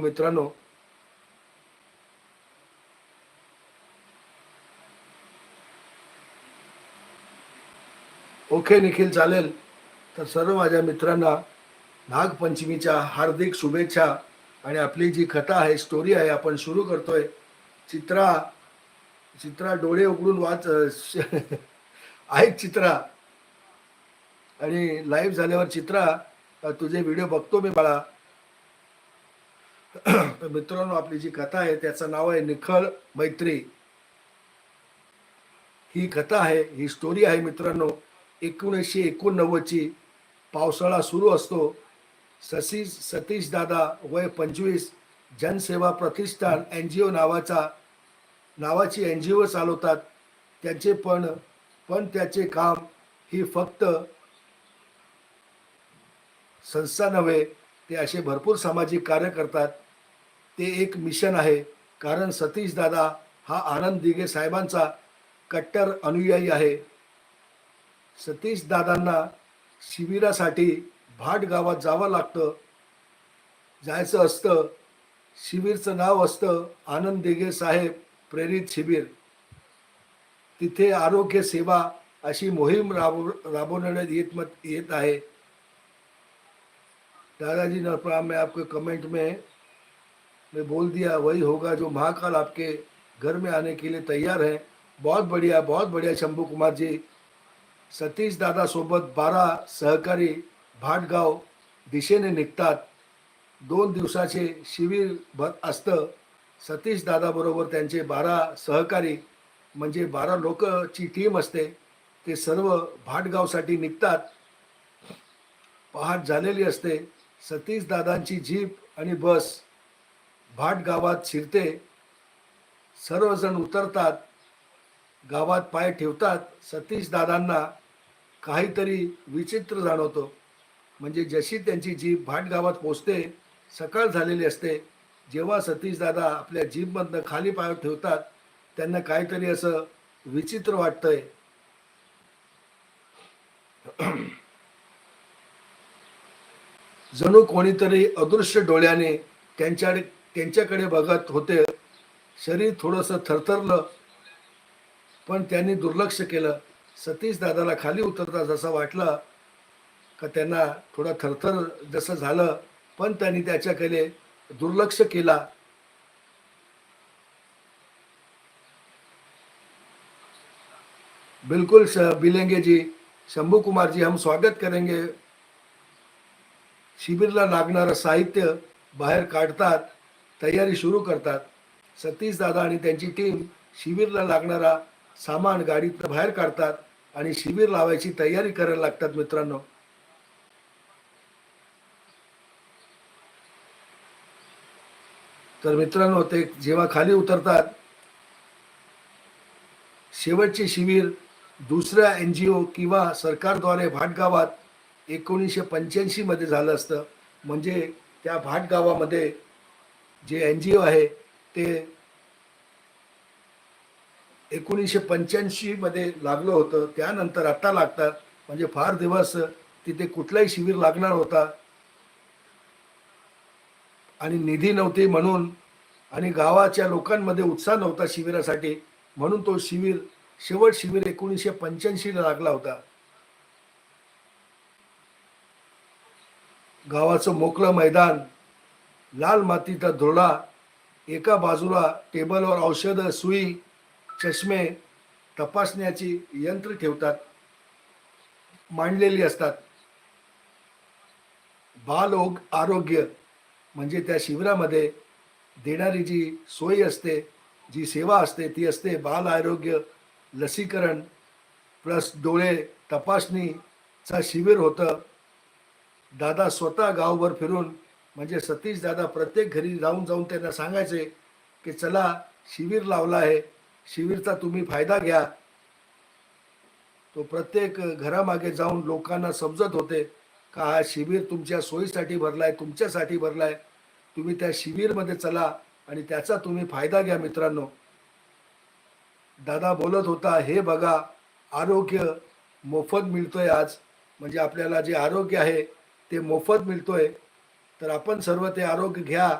मित्रांनो. ओके निखिल चालेल. तर सर्व माझ्या मित्रांना नागपंचमीच्या हार्दिक शुभेच्छा आणि आपली जी कथा आहे स्टोरी आहे आपण सुरू करतोय. चित्रा चित्रा डोळे उघडून वाच आहेत चित्रा. आणि लाईव्ह झाल्यावर चित्रा तुझे व्हिडिओ बघतो मी बाळा. तर मित्रांनो आपली जी कथा आहे त्याचं नाव आहे निखळ मैत्री. ही कथा आहे ही स्टोरी आहे मित्रांनो. एकोणीसशे एकोणनव्वदची पावसाळा सुरू असतो. सतीश सतीश दादा वय पंचवीस जनसेवा प्रतिष्ठान एन जी ओ नावाचा नावाची एन जी ओ चालवतात. त्याचे पण पण त्याचे काम ही फक्त संस्था नव्हे ते असे भरपूर सामाजिक कार्य करतात. ते एक मिशन आहे. कारण सतीश दादा हा आनंद दिघे साहेबांचा कट्टर अनुयायी आहे. सतीश दादांना शिबिरासाठी भाट गावात जावं लागतं. जायचं असतं. शिबिरचं नाव असतं आनंद दिघे साहेब प्रेरित शिबिर. तिथे आरोग्य सेवा अशी मोहीम राबव राबवण्यात येत मत येत आहे. दादाजी नरप्राम मैं आपके कमेंट में में बोल दिया वही होगा जो महाकाल आपके घर में आने के लिए तैयार है। बहुत बढ़िया बहुत बढ़िया शंभू कुमार जी। सतीश दादा सोबत बारा सहकारी भाटगाव दिशेने निघतात। दोन दिवसाचे शिबिर भर असतं. सतीश दादा बरोबर त्यांचे बारा सहकारी म्हणजे बारा लोकची टीम असते. ते सर्व भाटगावसाठी निघतात. पहाट झालेली असते. सतीश दादांची जीप आणि बस भाट गावात शिरते. सर्वजण उतरतात. गावात पाय ठेवतात. सतीश दादांना काहीतरी विचित्र जाणवतो. म्हणजे जशी त्यांची जीप भाट गावात पोचते सकाळ झालेली असते. जेव्हा सतीश दादा आपल्या जीपमधनं खाली पाय ठेवतात त्यांना काहीतरी असं विचित्र वाटतंय. जणू कोणीतरी अदृश्य डोळ्याने त्यांच्या त्यांच्याकडे बघत होते. शरीर थोडंसं थरथरलं पण त्यांनी दुर्लक्ष केलं. सतीश दादाला खाली उतरता जसं वाटलं का त्यांना थोडा थरथर जसं झालं पण त्यांनी त्याच्याकडे दुर्लक्ष केला. बिल्कुल बिलेंगे जी शंभू कुमार जी हम स्वागत करेंगे. शिबिरला लागणारं साहित्य बाहेर काढतात. तयारी सुरू करतात. सतीश दादा आणि त्यांची टीम शिबिरला लागणारा सामान गाडीत बाहेर काढतात आणि शिबिर लावायची तयारी करायला लागतात मित्रांनो. तर मित्रांनो ते जेव्हा खाली उतरतात शेवटचे शिबिर दुसऱ्या एन जी ओ किंवा सरकारद्वारे भाटगावात एकोणीसशे पंच्याऐंशी मध्ये झालं असतं. म्हणजे त्या भाटगावामध्ये जे एन जी ओ आहे ते एकोणीसशे पंच्याऐंशी मध्ये लागलं होतं. त्यानंतर आता लागतात. म्हणजे फार दिवस तिथे कुठलाही शिबिर लागणार होता. आणि निधी नव्हती म्हणून आणि गावाच्या लोकांमध्ये उत्साह नव्हता शिबिरासाठी. म्हणून तो शिबिर शेवट शिबिर एकोणीसशे पंच्याऐंशीला लागला होता. गावाचं मोकळं मैदान लाल मातीचा धुळा एका बाजूला टेबलवर औषधं सुई चष्मे तपासण्याची यंत्र ठेवतात मांडलेली असतात. बालोग आरोग्य म्हणजे त्या शिबिरामध्ये देणारी जी सोय असते जी सेवा असते ती असते बाल आरोग्य लसीकरण प्लस डोळे तपासणीचा शिबिर होतं. दादा स्वतः गावभर फिरून म्हणजे सतीश दादा प्रत्येक घरी जाऊन जाऊन त्यांना सांगायचे की चला शिबिर लावला आहे. शिबिरचा तुम्ही फायदा घ्या. तो प्रत्येक घरामागे जाऊन लोकांना समजत होते का हा शिबिर तुमच्या सोयीसाठी भरलाय तुमच्यासाठी भरलाय. तुम्ही त्या शिबिरमध्ये चला आणि त्याचा तुम्ही फायदा घ्या मित्रांनो. दादा बोलत होता हे बघा आरोग्य मोफत मिळतोय आज. म्हणजे आपल्याला जे आरोग्य आहे ते मोफत मिळतोय. तर आपण सर्व ते आरोग्य घ्या.